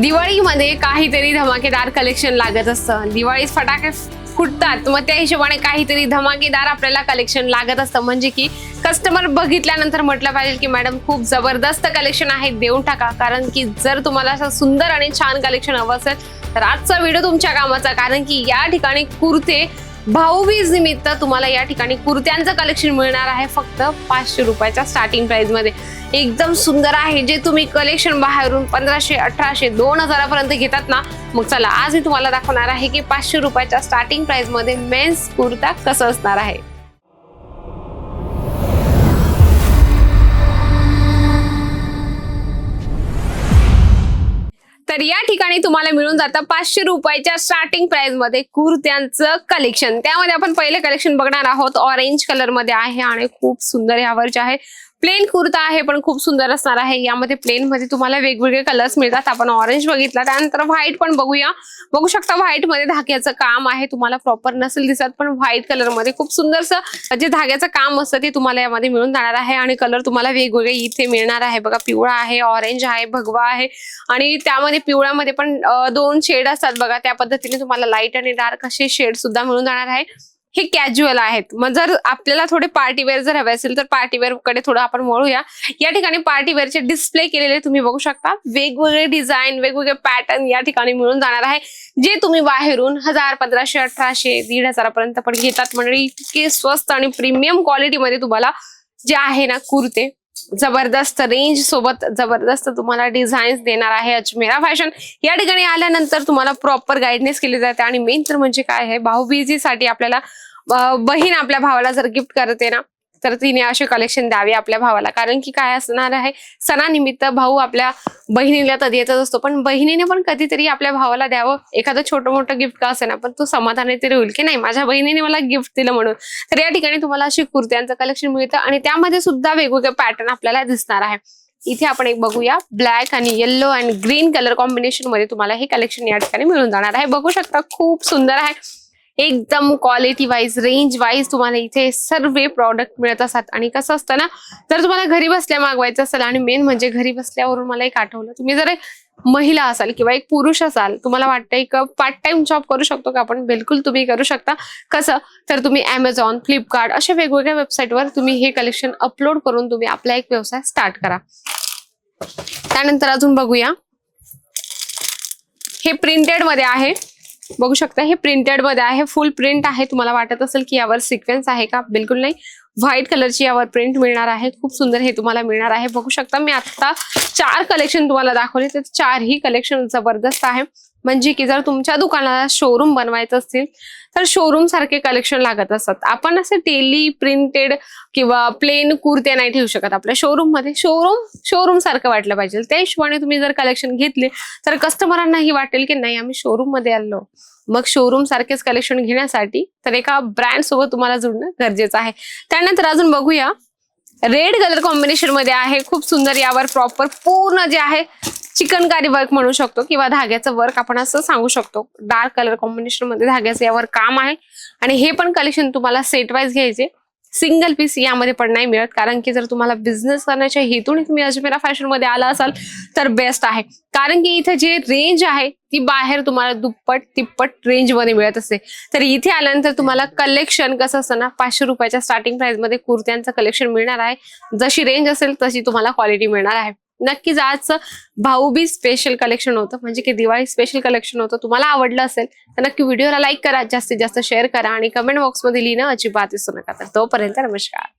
दिवाळीमध्ये काहीतरी धमाकेदार कलेक्शन लागत असतं. दिवाळीत फटाके फुटतात मग त्या हिशोबाने काहीतरी धमाकेदार आपल्याला कलेक्शन लागत असतं. म्हणजे की कस्टमर बघितल्यानंतर म्हटलं पाहिजे की मॅडम खूप जबरदस्त कलेक्शन आहे देऊन टाका. कारण की जर तुम्हाला असं सुंदर आणि छान कलेक्शन हवं असेल तर आजचा व्हिडिओ तुमच्या कामाचा. कारण की या ठिकाणी कुर्ते भाऊबीज निमित्त तुम्हाला या ठिकाणी कुर्त्यांचं कलेक्शन मिळणार आहे फक्त पाचशे रुपयाच्या स्टार्टिंग प्राइसमध्ये. एकदम सुंदर आहे जे तुम्ही कलेक्शन बाहेरून पंधराशे अठराशे दोन हजारापर्यंत घेतात ना मग चला आज मी तुम्हाला दाखवणार आहे की पाचशे रुपयाच्या स्टार्टिंग प्राइसमध्ये मेन्स कुर्ता कसं असणार आहे. तर या ठिकाणी तुम्हाला मिळून जातं पाचशे रुपयाच्या स्टार्टिंग प्राइसमध्ये कुर्त्यांचं कलेक्शन त्यामध्ये आपण पहिले कलेक्शन बघणार आहोत. ऑरेंज कलरमध्ये आहे आणि खूप सुंदर यावरचे आहे. प्लेन कुर्ता आहे पण खूप सुंदर असणार आहे. यामध्ये प्लेन मध्ये तुम्हाला वेगवेगळे कलर्स मिळतात. आपण ऑरेंज बघितला त्यानंतर व्हाईट पण बघूया. बघू शकता व्हाईटमध्ये धाग्याचं काम आहे. तुम्हाला प्रॉपर नसेल दिसत पण व्हाईट कलरमध्ये खूप सुंदरसं जे धाग्याचं काम असतं ते तुम्हाला यामध्ये मिळून जाणार आहे. आणि कलर तुम्हाला वेगवेगळे इथे मिळणार आहे. बघा पिवळा आहे ऑरेंज आहे भगवा आहे. आणि त्यामध्ये पिवळ्यामध्ये पण दोन शेड असतात. बघा त्या पद्धतीने तुम्हाला लाइट आणि डार्क असे शेड सुद्धा मिळून जाणार आहे. हे कॅज्युअल आहेत. मग जर आपल्याला थोडे पार्टीवेअर जर हवे असेल तर पार्टीवेअरकडे थोडं आपण वळूया. या ठिकाणी पार्टीवेअरचे डिस्प्ले केलेले तुम्ही बघू शकता. वेगवेगळे डिझाईन वेगवेगळे पॅटर्न या ठिकाणी मिळून जाणार आहे. जे तुम्ही बाहेरून हजार पंधराशे अठराशे दीड हजारापर्यंत पण घेतात. म्हणजे इतके स्वस्त आणि प्रीमियम क्वालिटीमध्ये तुम्हाला जे आहे ना कुर्ते जबरदस्त रेंज सोबत जबरदस्त तुम्हाला डिझाईन्स देणार आहे अजमेरा फॅशन या ठिकाणी आल्यानंतर तुम्हाला प्रॉपर गाईडनेस केली जाते. आणि मेन तर म्हणजे काय आहे भाऊबीजीसाठी आपल्याला बहीण आपल्या भावाला जर गिफ्ट करते ना तर तिने असे कलेक्शन द्यावे आपल्या भावाला. कारण की काय असणार आहे सणानिमित्त भाऊ आपल्या बहिणीला तर देतच असतो. पण बहिणीने पण कधीतरी आपल्या भावाला द्यावं. एखादं छोटं मोठं गिफ्ट का असेना पण तो समाधानी तरी होईल की नाही? माझ्या बहिणीने मला गिफ्ट दिलं म्हणून. तर या ठिकाणी तुम्हाला अशी कुर्त्यांचं कलेक्शन मिळतं आणि त्यामध्ये सुद्धा वेगवेगळे पॅटर्न आपल्याला दिसणार आहे. इथे आपण एक बघूया. ब्लॅक आणि येल्लो अँड ग्रीन कलर कॉम्बिनेशनमध्ये तुम्हाला हे कलेक्शन या ठिकाणी मिळून जाणार आहे. बघू शकता खूप सुंदर आहे. एकदम क्वालिटी वाईज रेंज वाईज तुम्हाला इथे सर्व प्रॉडक्ट मिळत असतात. आणि कसं असतं ना जर तुम्हाला घरी बसल्या मागवायचं असेल आणि मेन म्हणजे घरी बसल्यावरून मला एक आठवलं तुम्ही जर महिला असाल किंवा एक पुरुष असाल तुम्हाला वाटतं एक पार्ट टाइम जॉब करू शकतो का आपण? बिलकुल तुम्ही करू शकता. कसं? तर तुम्ही अमेझॉन फ्लिपकार्ट अशा वेगवेगळ्या वेबसाईटवर तुम्ही हे कलेक्शन अपलोड करून तुम्ही आपला एक व्यवसाय स्टार्ट करा. त्यानंतर अजून बघूया. हे प्रिंटेडमध्ये आहे. बघू शकता हे प्रिंटेडमध्ये आहे. फुल प्रिंट आहे. तुम्हाला वाटत असेल की यावर सिक्वेन्स आहे का? बिलकुल नाही. व्हाईट कलरची यावर प्रिंट मिळणार आहे. खूप सुंदर हे तुम्हाला मिळणार आहे. बघू शकता मी आता चार कलेक्शन तुम्हाला दाखवले. तर चारही कलेक्शन जबरदस्त आहे. म्हणजे की जर तुमच्या दुकानाला शोरूम बनवायचं असतील तर शोरूम सारखे कलेक्शन लागत असतात. आपण असे डेली प्रिंटेड किंवा प्लेन कुर्ते नाही ठेवू शकत. आपल्या शोरूममध्ये शोरूम शोरूम सारखं वाटलं पाहिजे. त्या हिशोबाने तुम्ही जर कलेक्शन घेतले तर कस्टमरांनाही वाटेल की नाही आम्ही शोरूममध्ये आलो. मग शोरूम सारखेच कलेक्शन घेण्यासाठी तर एका ब्रँड सोबत तुम्हाला जुळणं गरजेचं आहे. त्यानंतर अजून बघूया. रेड कलर कॉम्बिनेशनमध्ये आहे. खूप सुंदर यावर प्रॉपर पूर्ण जे आहे चिकनकारी वर्क म्हणू शकतो किंवा धाग्याचं वर्क आपण असं सांगू शकतो. डार्क कलर कॉम्बिनेशनमध्ये धाग्याचं यावर काम आहे. आणि हे पण कलेक्शन तुम्हाला सेट वाईज घ्यायचे. सिंगल पीस यामध्ये पण नाही मिळत. कारण की जर तुम्हाला बिझनेस करण्याच्या हेतूने तुम्ही अजमेरा फॅशनमध्ये आला असाल तर बेस्ट आहे. कारण की इथे जे रेंज आहे ती बाहेर तुम्हाला दुप्पट तिप्पट रेंजमध्ये मिळत असते. तर इथे आल्यानंतर तुम्हाला कलेक्शन कसं असतं ना पाचशे रुपयाच्या स्टार्टिंग प्राइसमध्ये कुर्त्यांचं कलेक्शन मिळणार आहे. जशी रेंज असेल तशी तुम्हाला क्वालिटी मिळणार आहे. नक्कीच आजचं भाऊबीज स्पेशल कलेक्शन होतं. म्हणजे की दिवाळी स्पेशल कलेक्शन होतं. तुम्हाला आवडलं असेल तर नक्की व्हिडिओला लाईक करा. जास्तीत जास्त शेअर करा. आणि कमेंट बॉक्समध्ये लिहिणं अजिबात विसरू नका. तर तोपर्यंत नमस्कार.